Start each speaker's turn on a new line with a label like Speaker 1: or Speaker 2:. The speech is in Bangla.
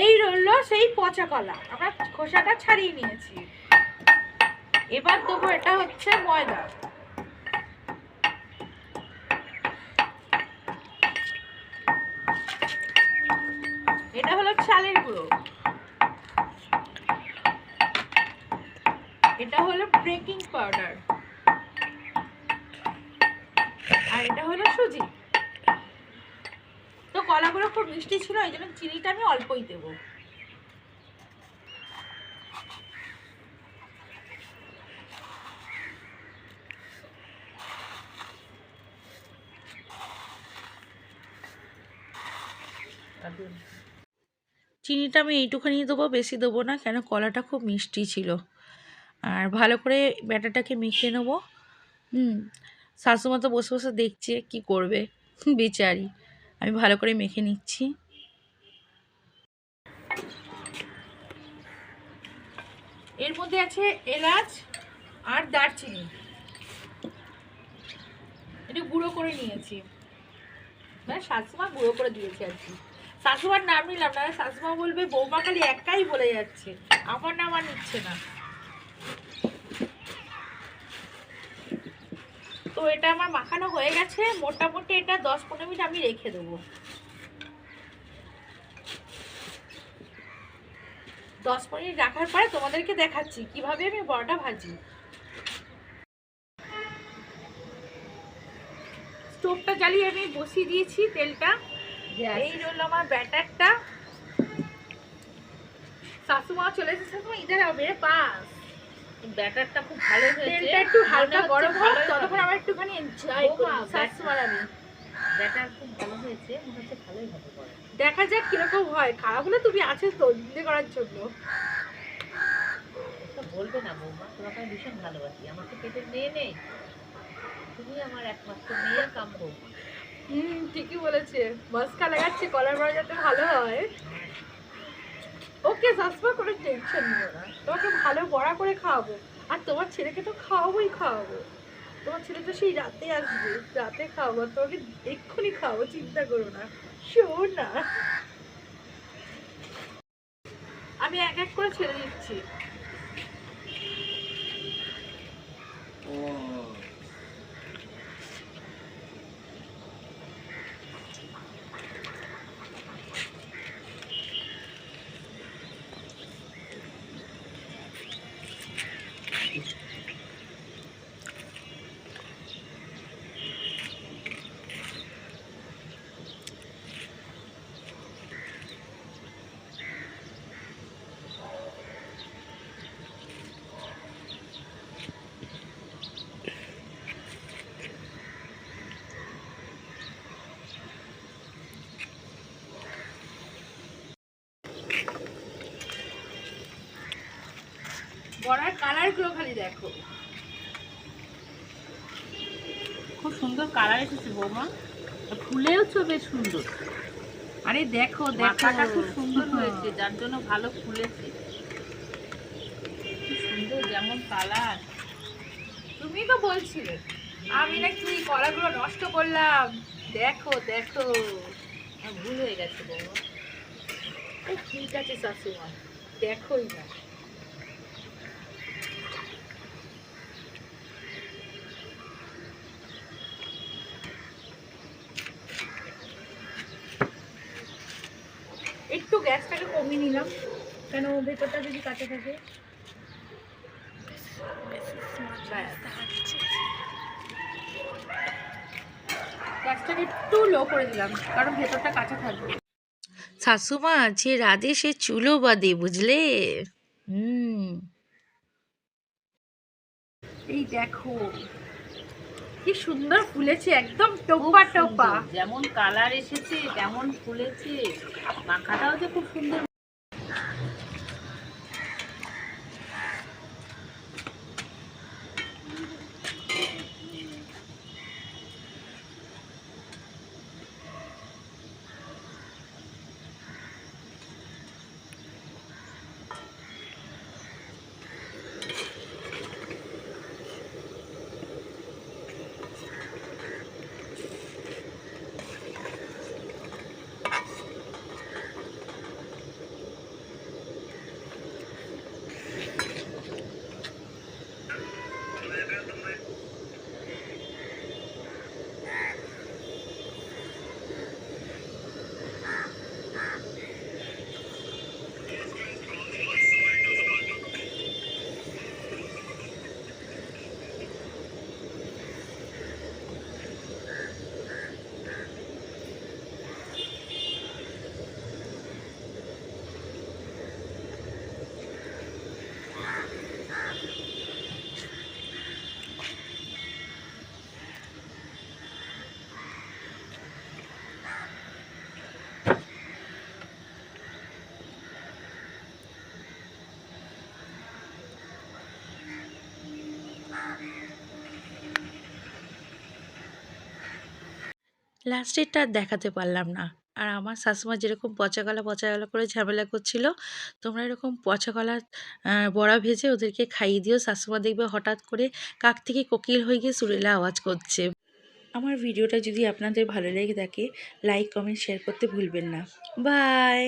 Speaker 1: এই রইল সেই পচা কলা। আমরা খোসাটা ছাড়িয়ে নিয়েছি। এবার দেবো এটা হচ্ছে ময়দা। এটা হলো চালের গুঁড়ো। এটা হলো বেকিং পাউডার আর এটা হলো সুজি। কলাগুলো খুব মিষ্টি ছিল, এই জন্য চিনিটা আমি অল্পই দেবো। চিনিটা আমি এইটুখানি দেবো, বেশি দেবো না, কেন কলাটা খুব মিষ্টি ছিল। আর ভালো করে ব্যাটাটাকে মিশিয়ে নেব। হুম শাশুমা তো বসে বসে দেখছে কি করবে, বেচারি। আমি ভালো করে মেখে নিচ্ছি। এর মধ্যে আছে এলাচ আর দারচিনি। এটা গুঁড়ো করে নিয়েছি। মানে শাশুমা গুঁড়ো করে দিয়েছি আর কি। শাশুমার নাম নিলাম না শাশুমা বলবে, বৌমা খালি একাই বলে যাচ্ছে। আমার নাম আর নিচ্ছে না। তো এটা আমার মাখানো হয়ে গেছে। মোটামুটি এটা দশ পনেরো মিনিট আমি রেখে দেবো। দশ মিনিট রাখার পরে তোমাদেরকে দেখাচ্ছি কীভাবে আমি বড়াটা ভাজি। স্টোভটা জ্বালিয়ে আমি বসিয়ে দিয়েছি তেলটা। এই রইল আমার ব্যাটারটা। শাশুমা চলে এসেছে শাশুমা ইধার হবে পাস
Speaker 2: ব্যাটারটা খুব ভালো হয়েছে।
Speaker 1: তেলটা একটু হালকা গরম হোক ততক্ষণ। আমার একটুখানি এনজয় করি আমি
Speaker 2: ব্যাটার খুব ভালো হয়েছে মনে হচ্ছে ভালোই হবে পরে।
Speaker 1: দেখা যাক কীরকম হয়। খারাপ হলে তুমি আছো তো দিতে করার জন্য।
Speaker 2: বলবে না বৌমা তোমাকে আমি ভীষণ ভালোবাসি। আমার তো পেটের মেয়ে নেই। তুমি আমার একমাত্র মেয়ে কাম বৌমা
Speaker 1: হুম ঠিকই বলেছে। মস্কা লাগাচ্ছে কলার বড়া যাতে ভালো হয় ওকে সাসপা করে টেনশন নিও না তোমাকে ভালো বড়া করে খাওয়াবো। আর তোমার ছেলেকে তো খাওয়াবোই খাওয়াবো। তোমার ছেলে তো সেই রাতে আসবে, রাতে খাওয়াবো। তোমাকে এক্ষুনি খাওয়াবো, চিন্তা করো না। শোন না। আমি এক এক করে ছেড়ে দিচ্ছি। বড়ার কালারগুলো খালি দেখো।
Speaker 2: খুব সুন্দর কালার এসেছে বৌমা। ফুলেওছো বেশ সুন্দর।
Speaker 1: আরে দেখো
Speaker 2: মাথাটা খুব সুন্দর হয়েছে যার জন্য ভালো ফুলেছে। সুন্দর যেমন কালার।
Speaker 1: তুমি তো বলছিলে আমি নাকি কলাগুলো নষ্ট করলাম। দেখো দেখো।
Speaker 2: ভুল হয়ে গেছে বৌমা।
Speaker 1: ঠিক আছে শাশুমা দেখোই না একটু কমিয়ে নিলাম। কেন ভেতরটা যদি কাঁচা থাকে? গ্যাসটাকে একটু লো করে দিলাম কারণ ভেতরটা কাঁচা থাকবে।
Speaker 3: শাশুমা যে রাধে সে চুলো বাদে বুঝলে? হুম।
Speaker 1: এই দেখো কি সুন্দর ফুলেছে একদম টোপা টোপা।
Speaker 2: যেমন কালার এসেছে তেমন ফুলেছে। মাখাটাও যে খুব সুন্দর
Speaker 1: লাস্টেরটা আর দেখাতে পারলাম না। আর আমার শাশুমা যেরকম পচা কলা, পচা গলা করে ঝামেলা করছিল, তোমরা এরকম পচা কলা বড়া ভেজে ওদেরকে খাইয়ে দিও। শাশুমা দেখবে হঠাৎ করে কাক থেকে কোকিল হয়ে গিয়ে সুরেলা আওয়াজ করছে। আমার ভিডিওটা যদি আপনাদের ভালো লেগে থাকে লাইক কমেন্ট শেয়ার করতে ভুলবেন না। বাই